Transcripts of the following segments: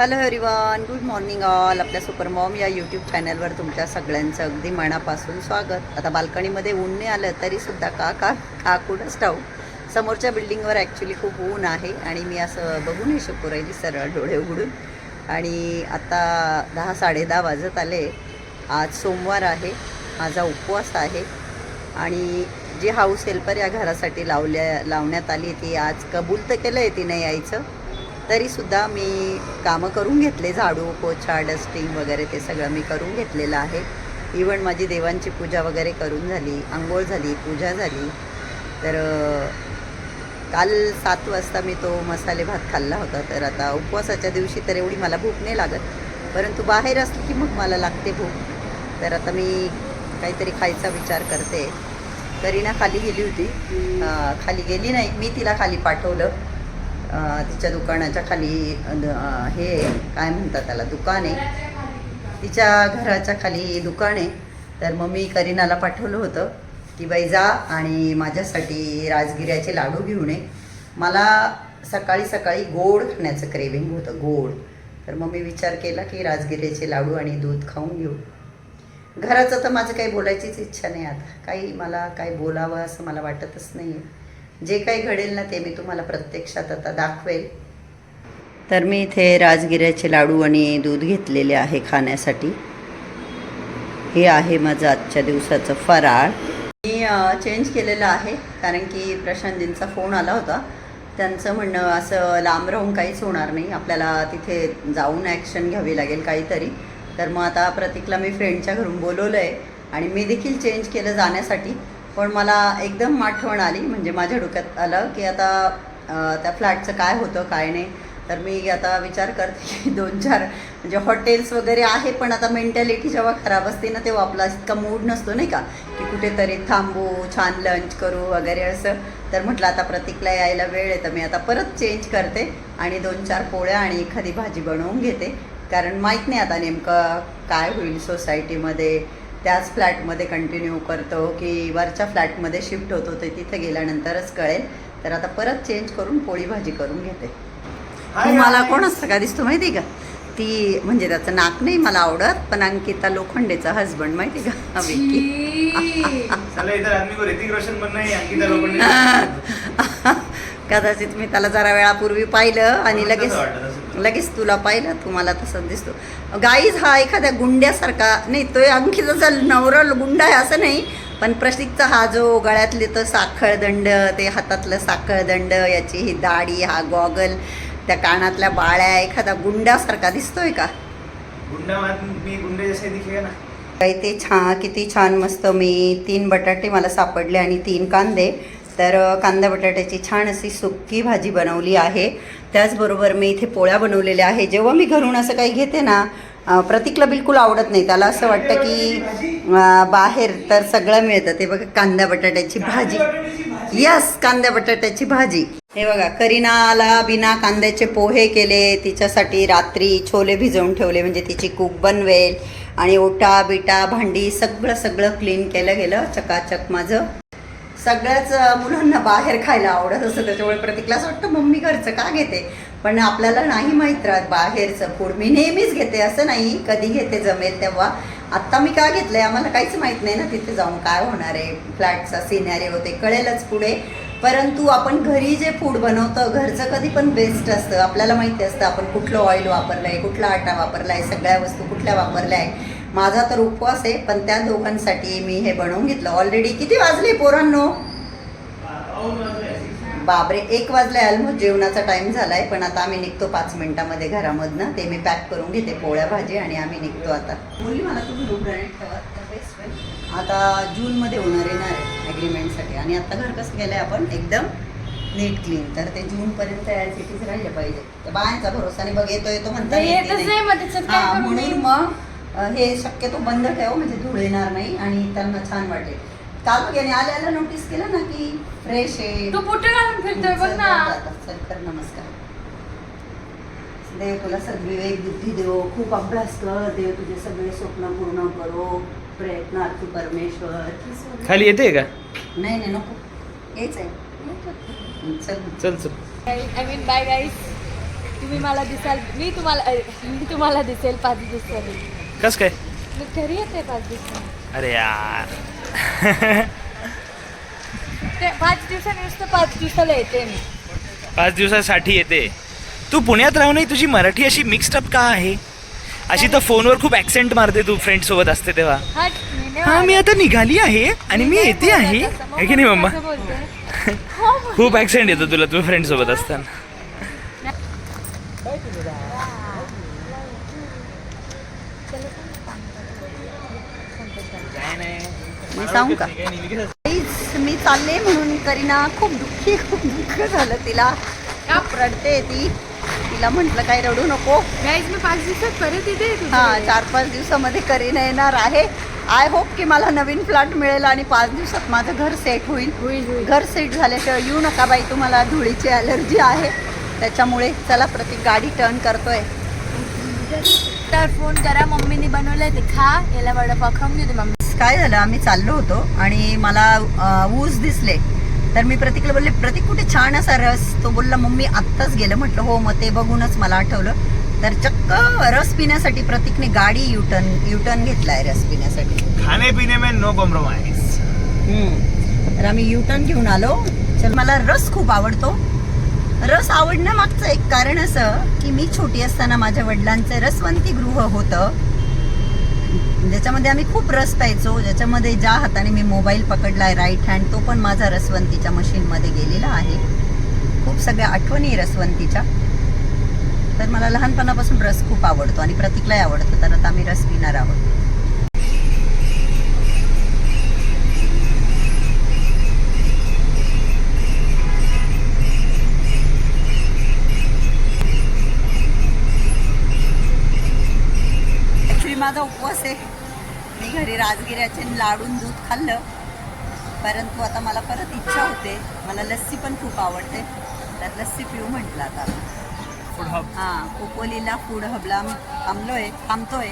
Hello everyone good morning all. आपल्या super mom या YouTube चॅनलवर तुमच्या सगळ्यांचं अगदी मनापासून स्वागत. आता बाल्कनीमध्ये ऊन नाही आलं तरीसुद्धा का का का कुठंच ठाऊ समोरच्या बिल्डिंगवर ॲक्च्युली खूप ऊन आहे आणि मी असं बघू नाही शकू राहिली सरळ डोळे उघडून. आणि आता दहा साडे दहा वाजत आले. आज सोमवार आहे. माझा उपवास आहे. आणि जी हाऊस हेल्पर या घरासाठी लावल्या लावण्यात आली ती आज कबूल तर केलं आहे तिने यायचं. तरीसुद्धा मी कामं करून घेतले झाडू पोछा डस्टिंग वगैरे ते सगळं मी करून घेतलेलं आहे. इवन माझी देवांची पूजा वगैरे करून झाली आंघोळ झाली पूजा झाली. तर काल सात वाजता मी तो मसाले भात खाल्ला होता. तर आता उपवासाच्या दिवशी तर एवढी मला भूक नाही लागत. परंतु बाहेर असली की मग मला लागते भूक. तर आता मी काहीतरी खायचा विचार करते. करीना खाली गेली होती. खाली गेली नाही मी तिला खाली पाठवलं. तिच्या दुकानाच्या खाली हे काय म्हणतात त्याला दुकान आहे. तिच्या घराच्या खाली दुकान आहे. तर मग मी करीनाला पाठवलं होतं की बाई जा आणि माझ्यासाठी राजगिऱ्याचे लाडू घेऊन ये. मला सकाळी सकाळी गोड खाण्याचं क्रेविंग होतं गोड. तर मग मी विचार केला की राजगिऱ्याचे लाडू आणि दूध खाऊन घेऊ. घराचं तर माझं काही बोलायचीच इच्छा नाही आता. काही मला काही बोलावं असं मला वाटतच नाही आहे जे काही घडेल ना ते मी तुम्हाला प्रत्यक्षात आता दाखवेल. तर मी इथे राजगिऱ्याचे लाडू आणि दूध घेतलेले आहे खाण्यासाठी. हे आहे माझं आजच्या दिवसाचं फराळ. मी चेंज केलेलं आहे कारण की प्रशांतजींचा फोन आला होता. त्यांचं म्हणणं असं लांब राहून काहीच होणार नाही. आपल्याला तिथे जाऊन ॲक्शन घ्यावी लागेल काहीतरी. तर मग आता प्रतीकला मी फ्रेंडच्या घरून बोलवलं आहे आणि मी देखील चेंज केलं जाण्यासाठी. पण मला एकदम आठवण आली म्हणजे माझ्या डोक्यात आलं की आता त्या फ्लॅटचं काय होतं काय नाही. तर मी आता विचार करते की दोन चार म्हणजे हॉटेल्स वगैरे आहे पण आता मेंटॅलिटी जेव्हा खराब असते ना तेव्हा आपला इतका मूड नसतो नाही का की कुठेतरी थांबू छान लंच करू वगैरे असं. तर म्हटलं आता प्रतीकला यायला वेळ आहे तर मी आता परत चेंज करते आणि दोन चार पोळ्या आणि एखादी भाजी बनवून घेते. कारण माहीत नाही आता नेमकं काय होईल सोसायटीमध्ये त्याच फ्लॅटमध्ये कंटिन्यू करतो की वरच्या फ्लॅटमध्ये शिफ्ट होतो ते तिथे गेल्यानंतरच कळेल. तर आता परत चेंज करून पोळी भाजी करून घेते. तुम्हाला कोण असतं का दिसतो माहिती आहे का? ती म्हणजे त्याचं नाक नाही मला आवडत पण अंकिता लोखंडेचा हजबंड माहिती आहे का? विक्की कदाचित मी त्याला जरा वेळापूर्वी पाहिलं आणि लगेच. लगेच तुला पाहिलं तुम्हाला तसं दिसतो. गाईज हा एखाद्या गुंड्यासारखा नाही तो अंकिताचा नवरा गुंडा आहे असं नाही पण प्रशिकचा हा जो गळ्यातले तर साखळदंड ते हातातलं साखळदंड याची ही दाढी हा गॉगल त्या कानातल्या बाळ्या एखादा गुंडासारखा दिसतोय का? जैसे ते छान किती छान मस्त मी तीन बटाटे मला सापडले आणि तीन कांदे. तर कांदा बटाट्याची छान अशी सुक्की भाजी बनवली आहे. त्याचबरोबर मी इथे पोळ्या बनवलेल्या आहे. जेव्हा मी घरून असं काही घेते ना प्रतीकला बिलकुल आवडत नाही. त्याला असं वाटतं की बाहेर तर सगळं मिळतं. ते बघा कांदा बटाट्याची भाजी. यस कांद्या बटाट्याची भाजी. हे बघा करीनाला बिना कांद्याचे पोहे केले. तिच्यासाठी रात्री छोले भिजवून ठेवले. म्हणजे तिची कूक बनवेल आणि ओटा बिटा भांडी सगळं सगळं क्लीन केलं गेलं चकाचक माझं सगळ्याच मुलांना बाहेर खायला आवडत असतं. त्याच्यामुळे प्रतीकला असं वाटतं मम्मी घरचं का घेते? पण आपल्याला नाही माहीत राहत बाहेरचं फूड मी नेहमीच घेते असं नाही. कधी घेते जमेल तेव्हा. आत्ता मी का घेतलं आहे आम्हाला काहीच माहीत नाही ना तिथे जाऊन काय होणार आहे. फ्लॅटचा सिनॅरी होते कळेलच पुढे. परंतु आपण घरी जे फूड बनवतो घरचं कधी पण बेस्ट असतं. आपल्याला माहिती असतं आपण कुठलं ऑइल वापरलं आहे कुठला आटा वापरला आहे सगळ्या वस्तू कुठल्या वापरल्या आहे माझा तर उपवास आहे पण त्या दोघांसाठी मी हे बनवून घेतलं. ऑलरेडी किती वाजले पोरांनो? बापरे एक वाजले ऑलमोस्ट जेवणाचा टाइम झालाय पण आता आम्ही निघतो पाच मिनिटामध्ये घरामधनं. ते मी पॅक करून घेते पोळ्या भाजी आणि आम्ही निघतो आता. बोलली मला तुम्ही रूम ठेवा आता जूनमध्ये होणार येणार आहे ॲग्रीमेंटसाठी आणि आता घर कसं आहे आपण? एकदम नीट क्लीन तर ते जूनपर्यंत ॲज इट इज राहिले पाहिजे. तर बायांचा भरोसाने बघ येतो येतो म्हणता म्हणून? मग हे शक्यतो बंद ठेव म्हणजे धूळ येणार नाही आणि त्यांना छान वाटेल. काल याने आल्याला नोटीस केलं ना की फ्रेश आहे. तू पुटे घालून फिरतोय? बघ ना. चल कर नमस्कार. देव तुला सद्विवेक बुद्धी देव खूप अभ्यास कर. देव तुझे सगळे स्वप्न पूर्ण करो. प्रयत्नार्थी परमेश्वर. खाली येते का? नाही नाही नको. हेच आहे. चल. चल चल. आय मीन बाय गाईस तुम्ही मला दिसाल मी तुम्हाला मी तुम्हाला दिसेल पाच दिवसांनी. कस काय? मी घरी येते पाच दिवसांनी अरे यार. ते पाच दिवसांनी नुसतं पाच दिवसाला येते मी. पाच दिवसासाठी येते. तू पुण्यात राहूनही तुझी मराठी अशी मिक्स्ड अप का आहे? अशी तर फोनवर खूप ऍक्सेंट मारते तू फ्रेंड सोबत असते तेव्हा. हा मी हा. आता निघाली आहे आणि मी येते आहे. की नाही मम्मा. हो. खूप ऍक्सेंट येतो तुला तू फ्रेंड सोबत असताना. मी सांगू का? काहीच मी चालले म्हणून करीना खूप दुःखी खूप दुःख झालं तिला. खूप रडते ती? तिला म्हटलं काय रडू नको. मी पाच दिवसात परत येते हा. चार पाच दिवसामध्ये करीना येणार आहे. आय होप की मला नवीन फ्लॅट मिळेल आणि पाच दिवसात माझं घर सेट होईल. घर सेट झाल्याशिवाय येऊ नका बाई तुम्हाला धुळीची ॲलर्जी आहे. त्याच्यामुळे चला प्रतीक गाडी टर्न करतोय. तर फोन करा मम्मीने बनवलंय ते खा. याला वडापाव खाऊन देते मम्मी. काय झालं आम्ही चाललो होतो आणि मला ऊस दिसले. तर मी प्रतीकला बोलले प्रतीक कुठे छान असा रस? तो बोलला मम्मी आत्ताच गेलं. म्हटलं हो मग ते बघूनच मला आठवलं. तर चक्क रस पिण्यासाठी प्रतीकने गाडी युटर्न युटर्न घेतलाय रस पिण्यासाठी. खाने पिणे में नो कॉम्प्रोमाइज. तर आम्ही युटर्न घेऊन आलो. चल मला रस खूप आवडतो. रस आवडण्यामागचं एक कारण असं की मी छोटी असताना माझ्या वडिलांचं रसवंती गृह होतं. ज्याच्यामध्ये आम्ही खूप रस प्यायचो ज्याच्यामध्ये ज्या हाताने मी मोबाईल पकडलाय राईट हँड तो पण माझा रसवंतीच्या मशीनमध्ये गेलेला आहे. खूप सगळ्या आठवणी आहे रसवंतीच्या. तर मला लहानपणापासून रस खूप आवडतो आणि प्रतीकलाही आवडतो तर आता आम्ही रस पिणार आहोत. माझा उपवास आहे. घरी राजगिऱ्याचे लाडून दूध खाल्लं. परंतु आता मला परत इच्छा होते. मला लस्सी पण खूप आवडते. त्यात लस्सी पिऊ म्हटलं आता हां कोपोलीला फूड हबला आम्ही थांबलोय थांबतोय.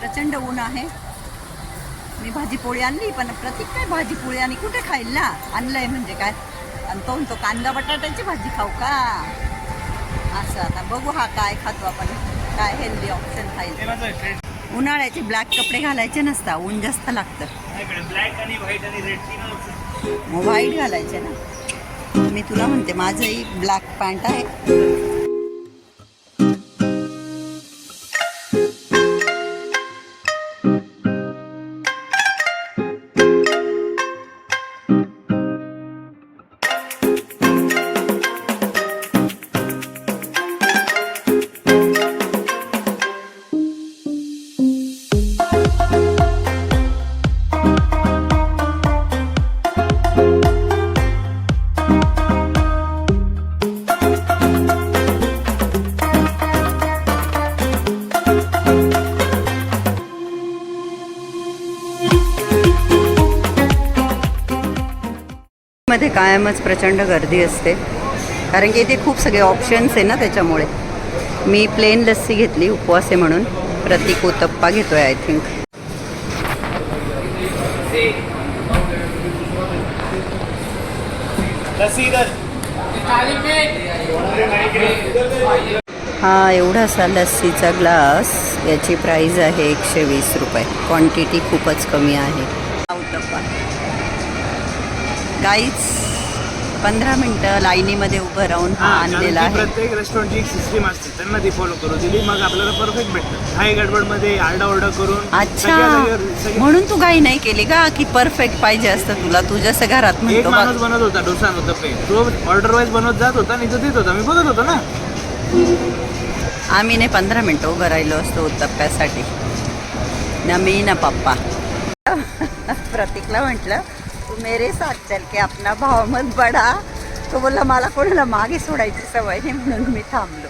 प्रचंड ऊन आहे. मी भाजी पोळी आणली पण प्रतीक काय भाजी पोळी आणि कुठे खाईल ना? आणलंय म्हणजे काय? आणि तो म्हणतो कांदा बटाट्याची भाजी खाऊ का? असं आता बघू हा काय खातो आपण. काय हेल्दी ऑप्शन खाईल. उन्हाळ्याचे ब्लॅक कपडे घालायचे नसता ऊन जास्त लागतं. ब्लॅक आणि व्हाईट आणि रेड व्हाईट घालायचे ना. मी तुला म्हणते माझंही ब्लॅक पॅन्ट आहे. मध्ये कायमच प्रचंड गर्दी असते. कारण की इथे खूप सगळे ऑप्शन्स आहे ना त्याच्यामुळे. मी प्लेन लस्सी घेतली उपवास आहे म्हणून. प्रतीक उत्तप्पा घेतोय आय थिंक हा एवढासा लस्सीचा ग्लास याची प्राइस आहे एकशे वीस रुपये. क्वांटिटी खूपच कमी आहे. गाईच पंधरा मिनटं लाईनीमध्ये उभं राहून हा आणलेला आहे. प्रत्येक रेस्टॉरंटची एक सिस्टीम असते त्यांना ती फॉलो करू दिली मग आपल्याला परफेक्ट भेटतं. हाय गडबडमध्ये आरडा ओरडा करून अच्छा सगळ्या जागेवर- सगळ्या- म्हणून तू काही नाही केली का की परफेक्ट पाहिजे असतं तुला? तू जसं घरात एक म्हणतो माणूस बघ बनवत होता डोसा नव्हता पे. तो ऑर्डर वाईज बनवत जात होता आणि तो देत होता. मी बघत होतो ना. आम्ही नाही पंधरा मिनटं उभं राहिलो असतो उत्तप्प्यासाठी. ना मी ना पप्पा. प्रतीकला म्हटलं तू मेरे साथ चल के अपना भाव मत बडा तो बोलला मला कोणाला मागे सोडायची सवय नाही म्हणून मी थांबलो.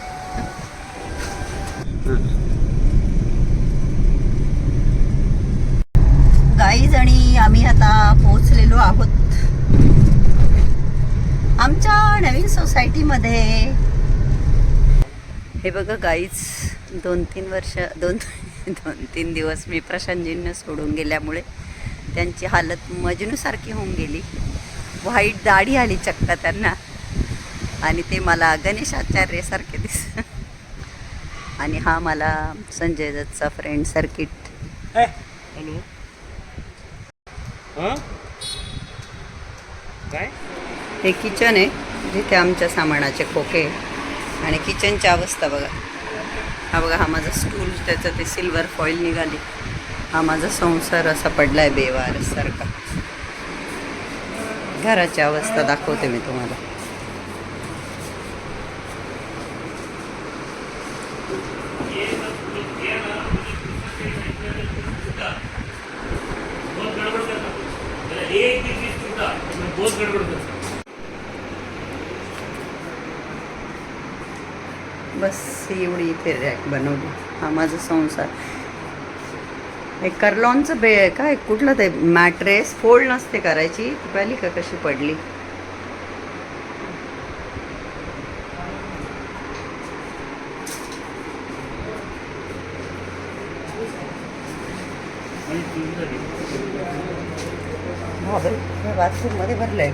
गाईज आणि आम्ही आता पोहोचलेलो आहोत आमच्या नवीन सोसायटीमध्ये हे बघा गाईज दोन तीन वर्ष दोन दोन तीन दिवस मी प्रशांतजींना सोडून गेल्यामुळे त्यांची हालत मजनूसारखी होऊन गेली. व्हाईट दाढी आली चक्क त्यांना. आणि ते मला गणेशाचार्यसारखे दिस आणि हा मला संजय दत्तचा फ्रेंड सर्किट. हॅलो. हां? काय? हे किचन आहे जिथे आमच्या सामानाचे खोके. आणि किचनची अवस्था बघा. हा बघा हा माझा स्टूल त्याचं ते सिल्वर फॉईल निघाली. हा माझा संसार असा पडला आहे बेवारसारखा घराची अवस्था दाखवते मी तुम्हाला. बस एवढी इथे रॅक बनवली. हा माझा संसार. हे करलॉनचं बे काय कुठलं ते मॅट्रेस फोल्ड नसते करायची. ती पाहिली का कशी पडली? बाथरूममध्ये भरलंय.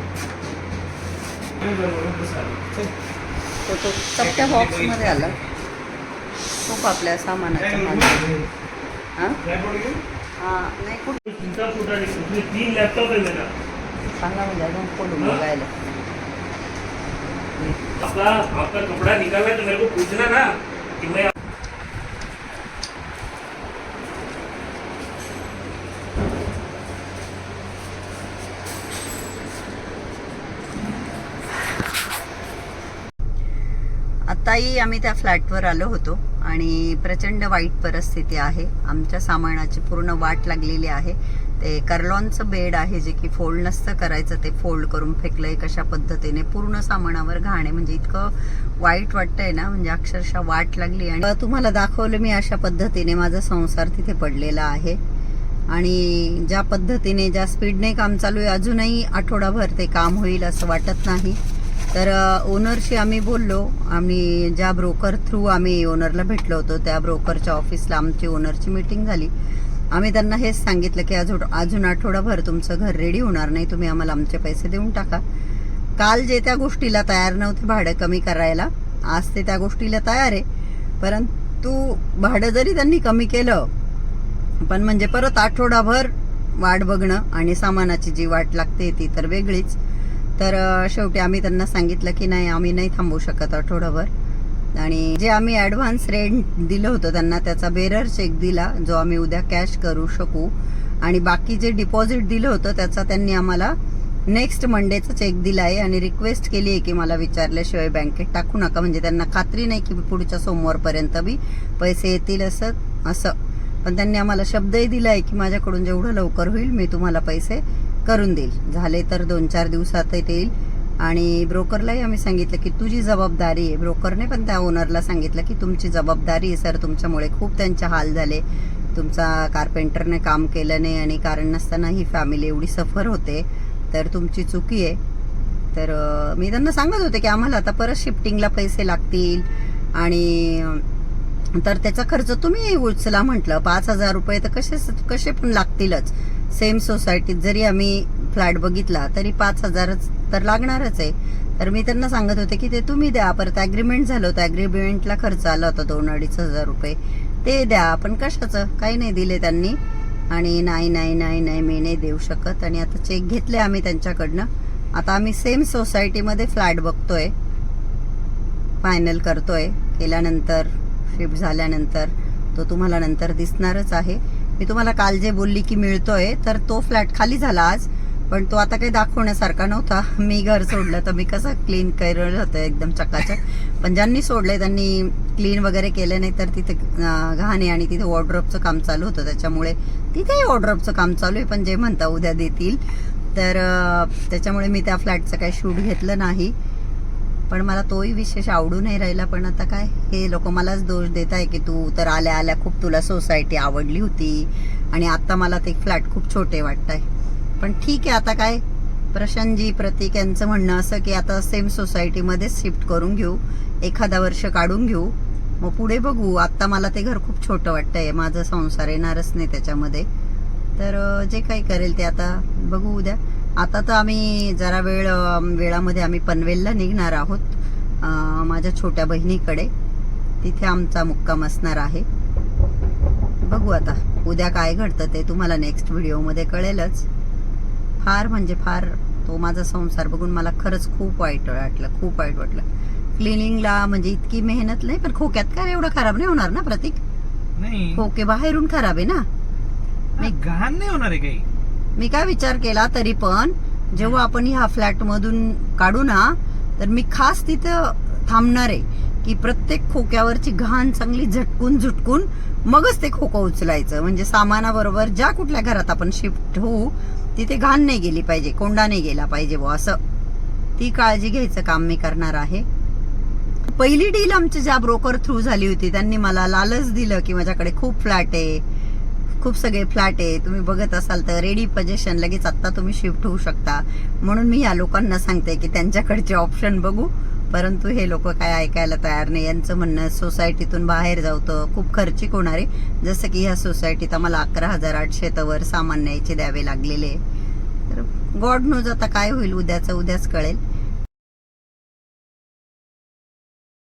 तो तो चपट्या बॉक्समध्ये आला. खूप आपल्या सामानाच्या मागे नाही कुठे? तीन लैपटॉप है मेरा सांगा म्हणजे अजून खोलून बघायला. आपका आपका कपड़ा निकाला तो मेरे को पूछना ना. कि मैं आताही आम्ही त्या फ्लॅटवर आलो होतो. आणि प्रचंड वाईट परिस्थिती आहे. आमच्या सामानाची पूर्ण वाट लागलेली आहे. ते कर्लॉनचं बेड आहे जे की फोल्ड नसतं करायचं ते फोल्ड करून फेकलंय कशा पद्धतीने. पूर्ण सामानावर घाणे म्हणजे इतकं वाईट वाटतंय ना म्हणजे अक्षरशः वाट लागली. आणि तुम्हाला दाखवलं मी अशा पद्धतीने माझा संसार तिथे पडलेला आहे. आणि ज्या पद्धतीने ज्या स्पीडने काम चालू आहे अजूनही आठवडाभर ते काम होईल असं वाटत नाही. तर ओनरशी आम्ही बोललो. आम्ही ज्या ब्रोकर थ्रू आम्ही ओनरला भेटलो होतो त्या ब्रोकरच्या ऑफिसला आमची ओनरची मीटिंग झाली. आम्ही त्यांना हेच सांगितलं की अजून अजून आठवडाभर तुमचं घर रेडी होणार नाही तुम्ही आम्हाला आमचे पैसे देऊन टाका. काल जे त्या गोष्टीला तयार नव्हते भाडं कमी करायला आज ते त्या गोष्टीला तयार आहे. परंतु भाडं जरी त्यांनी कमी केलं पण म्हणजे परत आठवडाभर वाट बघणं आणि सामानाची जी वाट लागते ती तर वेगळीच. तर शेवटी आम्ही त्यांना सांगितलं की नाही आम्ही नाही थांबू शकत आठवडाभर. आणि जे आम्ही ॲडव्हान्स रेंट दिलं होतं त्यांना त्याचा बेरर चेक दिला जो आम्ही उद्या कॅश करू शकू. आणि बाकी जे डिपॉझिट दिलं होतं त्याचा त्यांनी आम्हाला नेक्स्ट मंडेचा चेक दिला आहे. आणि रिक्वेस्ट केली आहे की मला विचारल्याशिवाय बँकेत टाकू नका. म्हणजे त्यांना खात्री नाही की पुढच्या सोमवारपर्यंत बी पैसे येतील असं असं. पण त्यांनी आम्हाला शब्दही दिला आहे की माझ्याकडून जेवढं लवकर होईल मी तुम्हाला पैसे करून देईल. झाले तर दोन चार दिवसात येईल आणि ब्रोकरलाही आम्ही सांगितलं की तुझी जबाबदारी आहे. ब्रोकरने पण त्या ओनरला सांगितलं की तुमची जबाबदारी आहे सर. तुमच्यामुळे खूप त्यांचे हाल झाले. तुमचा कार्पेंटरने काम केलं नाही आणि कारण नसताना ही फॅमिली एवढी सफर होते. तर तुमची चुकी आहे. तर मी त्यांना सांगत होते की आम्हाला आता परत शिफ्टिंगला पैसे लागतील. आणि तर त्याचा खर्च तुम्ही उचला म्हटलं. पाच हजार रुपये तर कसे कसे पण लागतीलच. सेम सोसायटीत जरी आम्ही फ्लॅट बघितला तरी पाच हजारच तर लागणारच आहे. तर मी त्यांना सांगत होते की ते तुम्ही द्या परत ॲग्रीमेंट झालं होतं ॲग्रीमेंटला खर्च आला होता दोन अडीच हजार रुपये. ते द्या पण कशाचं? काही नाही दिले त्यांनी. आणि नाही नाही नाही नाही मी नाही देऊ शकत. आणि आता चेक घेतले आम्ही त्यांच्याकडनं. आता आम्ही सेम सोसायटीमध्ये फ्लॅट बघतोय. फायनल करतोय. केल्यानंतर शिफ्ट झाल्यानंतर तो तुम्हाला नंतर दिसणारच आहे. मी तुम्हाला काल जे बोलली की मिळतोय तर तो फ्लॅट खाली झाला आज पण तो आता काही दाखवण्यासारखा नव्हता. मी घर सोडलं तर मी कसं क्लीन करत होतं एकदम चकाचक. पण ज्यांनी सोडलंय त्यांनी क्लीन वगैरे केलं नाही तर तिथे घाणे घाण आहे आणि तिथे वॉर्ड्रॉपचं काम चालू होतं. त्याच्यामुळे तिथेही वॉर्ड्रॉपचं काम चालू आहे पण जे म्हणता उद्या देतील. तर त्याच्यामुळे मी त्या फ्लॅटचं काही शूट घेतलं नाही. पण मला तोही विशेष आवडू नाही राहिला. पण आता काय? हे लोक मलाच दोष देत आहे की तू तर आल्या आल्या खूप तुला सोसायटी आवडली होती. आणि आता मला ते फ्लॅट खूप छोटे वाटत आहे पण ठीक आहे आता काय? प्रशांतजी प्रतीक यांचं म्हणणं असं की आता सेम सोसायटीमध्येच शिफ्ट करून घेऊ. एखादा वर्ष काढून घेऊ. मग पुढे बघू. आत्ता मला ते घर खूप छोटं वाटतंय. माझा संसार येणारच नाही त्याच्यामध्ये. तर जे काही करेल ते आता बघू उद्या. आता तर आम्ही जरा वेळ वेळामध्ये आम्ही पनवेलला निघणार आहोत. माझ्या छोट्या बहिणीकडे. तिथे आमचा मुक्काम असणार आहे. बघू आता उद्या काय घडतं ते तुम्हाला नेक्स्ट व्हिडिओमध्ये कळेलच. फार म्हणजे फार तो माझा संसार बघून मला खरंच खूप वाईट वाटलं खूप वाईट वाटलं. क्लिनिंगला म्हणजे इतकी मेहनत नाही पण खोक्यात काय एवढं खराब नाही होणार ना प्रतीक? नाही. खोके बाहेरून खराब आहे ना? घाण नाही होणार आहे काही. मी काय विचार केला तरी पण जेव्हा आपण ह्या फ्लॅट मधून काढू ना तर मी खास तिथं थांबणार आहे की प्रत्येक खोक्यावरची घाण चांगली झटकून झुटकून मगच ते खोकं उचलायचं. म्हणजे सामानाबरोबर ज्या कुठल्या घरात आपण शिफ्ट होऊ तिथे घाण नाही गेली पाहिजे कोंडा नाही गेला पाहिजे बुवा असं. ती काळजी घ्यायचं काम मी करणार आहे. पहिली डील आमची ज्या ब्रोकर थ्रू झाली होती त्यांनी मला लालच दिलं की माझ्याकडे खूप फ्लॅट आहे खूप सगळे फ्लॅट आहे तुम्ही बघत असाल तर रेडी पजेशन लगेच आत्ता तुम्ही शिफ्ट होऊ शकता. म्हणून मी या लोकांना सांगते की त्यांच्याकडचे ऑप्शन बघू. परंतु हे लोक काय ऐकायला तयार नाही. यांचं म्हणणं सोसायटीतून बाहेर जाऊ तर खूप खर्चिक होणार आहे. जसं की ह्या सोसायटीत आम्हाला अकरा हजार आठशे तवर सामान न्यायचे द्यावे लागलेले तर गॉड नोज आता काय होईल. उद्याचं उद्याच कळेल.